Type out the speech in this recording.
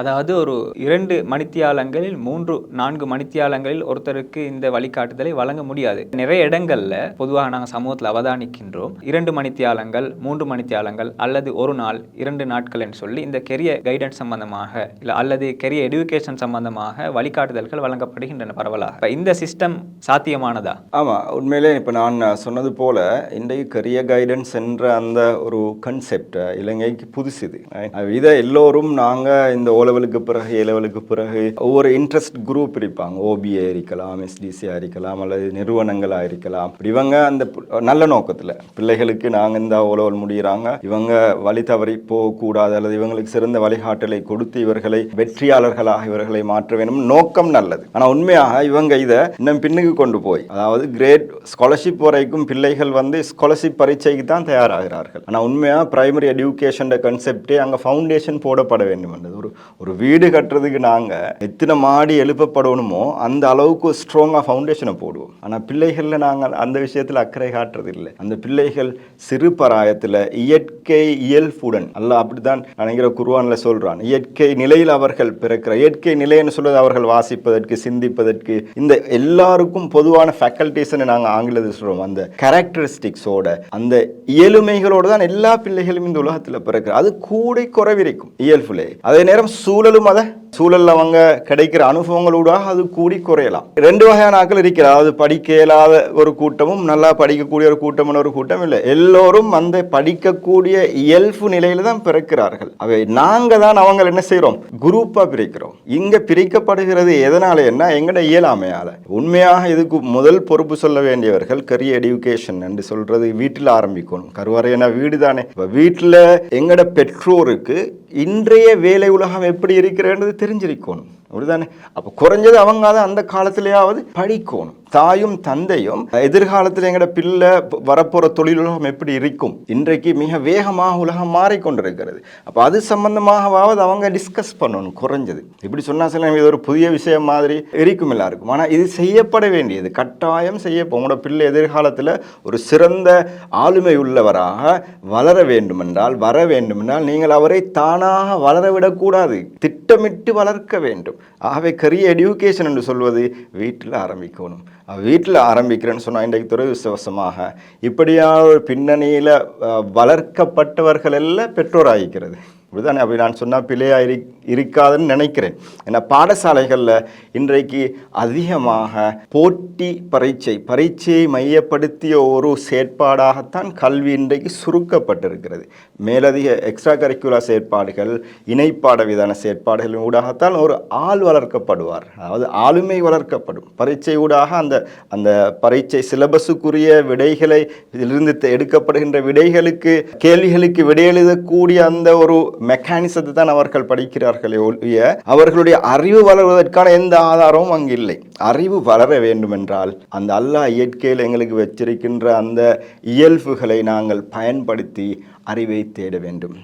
அதாவது ஒரு இரண்டு மணித்தியாலங்களில் மூன்று நான்கு மணித்தியாலங்களில் ஒருத்தருக்கு இந்த வழிகாட்டுதலை வழங்க முடியாது. நிறைய இடங்கள்ல பொதுவாக நாங்கள் சமூகத்தில் அவதானிக்கின்றோம். இரண்டு மணித்தியாலங்கள் மூன்று மணித்தியாலங்கள் அல்லது ஒரு நாள் இரண்டு நாட்கள் என்று சொல்லி இந்த கெரிய கைடன்ஸ் சம்பந்தமாக இல்லை அல்லது கெரிய எடுகேஷன் சம்பந்தமாக வழிகாட்டுதல்கள் வழங்கப்படுகின்றன பரவலாக. இப்போ இந்த சிஸ்டம் சாத்தியமானதா? ஆமாம் உண்மையிலே இப்போ நான் சொன்னது போல இன்றைக்கு கெரிய கைடன்ஸ் என்ற அந்த ஒரு கன்செப்ட் இலங்கைக்கு புதுசு இது. இதை எல்லோரும் நாங்கள் இந்த ஓ லெவலுக்கு பிறகு ஏ லெவலுக்கு பிறகு ஒவ்வொரு இன்ட்ரெஸ்ட் குரூப் இருப்பாங்க. ஓபிஏ இருக்கலாம் எஸ்டிசியாக இருக்கலாம் அல்லது நிறுவனங்களாக இருக்கலாம். இவங்க அந்த நல்ல நோக்கத்தில். பிள்ளைகளுக்கு நாங்கள் இந்த ஓலவல் முடிகிறாங்க இவங்க வழி தவறி போகக்கூடாது அல்லது இவங்களுக்கு சிறந்த வழிகாட்டலை கொடுத்து இவர்களை வெற்றியாளர்களாக இவர்களை மாற்ற வேண்டும் நோக்கம் நல்லது. ஆனால் உண்மையாக இவங்க இதை இன்னும் பின்னுக்கு கொண்டு போய் அதாவது கிரேட் ஸ்காலர்ஷிப் வரைக்கும் பிள்ளைகள் வந்து ஸ்காலர்ஷிப் பரீட்சைக்கு தான் தயாராகிறார்கள். ஆனால் உண்மையாக பிரைமரி எஜுகேஷன் கன்செப்டே அங்கே ஃபவுண்டேஷன் போடப்பட வேண்டும் என்றது ஒரு ஒரு வீடு கட்டுறதுக்கு நாங்கள் எத்தனை மாடி எழுப்பப்படணுமோ அந்த அளவுக்கு ஸ்ட்ராங்காக ஃபவுண்டேஷனை போடுவோம். ஆனால் பிள்ளைகளில் நாங்கள் அந்த விஷயத்தில் அக்கறை காட்டுறது இல்லை அந்த பிள்ளைகள் சிறு பராயத்தில் இயற்கை இயல்புடன் அல்ல அப்படித்தான் நினைக்கிற குருவானில் சொல்கிறான் இயற்கை நிலையில் அவர்கள் பிறக்கிற இயற்கை நிலைன்னு சொல்வது அவர்கள் வாசிப்பதற்கு சிந்திப்பதற்கு இந்த எல்லாருக்கும் பொதுவான ஃபேக்கல்டிஸ்ன்னு நாங்கள் ஆங்கிலத்தில் சொல்கிறோம் அந்த கேரக்டரிஸ்டிக்ஸோட அந்த இயலுமைகளோட தான் எல்லா பிள்ளைகளும் இந்த உலகத்தில் பிறக்கிற அது கூடை குறைவிருக்கும் இயல்புலே. அதே நேரம் சூழலும் அதை சூழலில் அவங்க கிடைக்கிற அனுபவங்களூடாக அது கூடி குறையலாம். ரெண்டு வகையான ஆட்கள் இருக்கிறார். அது படிக்க இயலாத ஒரு கூட்டமும் நல்லா படிக்கக்கூடிய ஒரு கூட்டம்னு ஒரு கூட்டம் இல்லை. எல்லோரும் அந்த படிக்கக்கூடிய இயல்பு நிலையில தான் பிறக்கிறார்கள். அவை நாங்கள் தான் அவங்க என்ன செய்கிறோம் குரூப்பாக பிரிக்கிறோம். இங்கே பிரிக்கப்படுகிறது எதனால என்ன? எங்கட இயலாமையால் உண்மையாக இதுக்கு முதல் பொறுப்பு சொல்ல வேண்டியவர்கள் கரிய எடுக்கேஷன் என்று சொல்றது வீட்டில் ஆரம்பிக்கணும். கருவறைனா வீடு தானே. இப்போ வீட்டில் எங்கட பெற்றோருக்கு இன்றைய வேலை உலகம் எப்படி இருக்கிறது? தெரிஞ்சிருக்கணும். அப்படிதானே? அப்போ குறைஞ்சது அவங்க அதை அந்த காலத்திலேயாவது படிக்கணும். தாயும் தந்தையும் எதிர்காலத்தில் எங்கட பிள்ளை வரப்போகிற தொழில் தொழிலுலகம் எப்படி இருக்கும்? இன்றைக்கு மிக வேகமாக உலகம் மாறிக்கொண்டிருக்கிறது அப்போ அது சம்பந்தமாகவாவது அவங்க டிஸ்கஸ் பண்ணணும் குறைஞ்சது. இப்படி சொன்னா சில இது ஒரு புதிய விஷயம் மாதிரி இருக்கும் எல்லாருக்கும். ஆனால் இது செய்யப்பட வேண்டியது கட்டாயம் செய்ய உங்களோட பிள்ளை எதிர்காலத்தில் ஒரு சிறந்த ஆளுமை உள்ளவராக வளர வேண்டுமென்றால் வர வேண்டுமென்றால் நீங்கள் அவரை தானாக வளர விடக்கூடாது திட்டமிட்டு வளர்க்க வேண்டும். ஆகவே கரிய எடியூகேஷன் என்று சொல்வது வீட்டில் ஆரம்பிக்கணும். வீட்டில் ஆரம்பிக்கிறேன்னு சொன்னால் இன்றைக்கு துரதிருஷ்டவசமாக இப்படியான ஒரு பின்னணியில் வளர்க்கப்பட்டவர்கள் எல்லாம் பெற்றோராகிக்கிறது. இப்படிதானே அப்படி நான் சொன்னால் பிழையாக இரு இருக்காதுன்னு நினைக்கிறேன். ஏன்னா பாடசாலைகளில் இன்றைக்கு அதிகமாக போட்டி பரீட்சை பரீட்சையை மையப்படுத்திய ஒரு செயற்பாடாகத்தான் கல்வி இன்றைக்கு சுருக்கப்பட்டிருக்கிறது. மேலதிக எக்ஸ்ட்ரா கரிக்குலர் செயற்பாடுகள் இணைப்பாட விதான செயற்பாடுகள் ஊடாகத்தான் ஒரு ஆள் வளர்க்கப்படுவார். அதாவது ஆளுமை வளர்க்கப்படும். பரீட்சை ஊடாக அந்த அந்த பரீட்சை சிலபஸுக்குரிய விடைகளை இதிலிருந்து தெ- எடுக்கப்படுகின்ற விடைகளுக்கு கேள்விகளுக்கு விடையெழுதக்கூடிய அந்த ஒரு மெக்கானிசத்தை தான் அவர்கள் படிக்கிறார்களே ஒழிய அவர்களுடைய அறிவு வளர்வதற்கான எந்த ஆதாரமும் அங்கு இல்லை. அறிவு வளர வேண்டுமென்றால் அந்த அல்லாஹ் இயற்கையில் எங்களுக்கு வச்சிருக்கின்ற அந்த இயல்புகளை நாங்கள் பயன்படுத்தி அறிவை தேட வேண்டும்.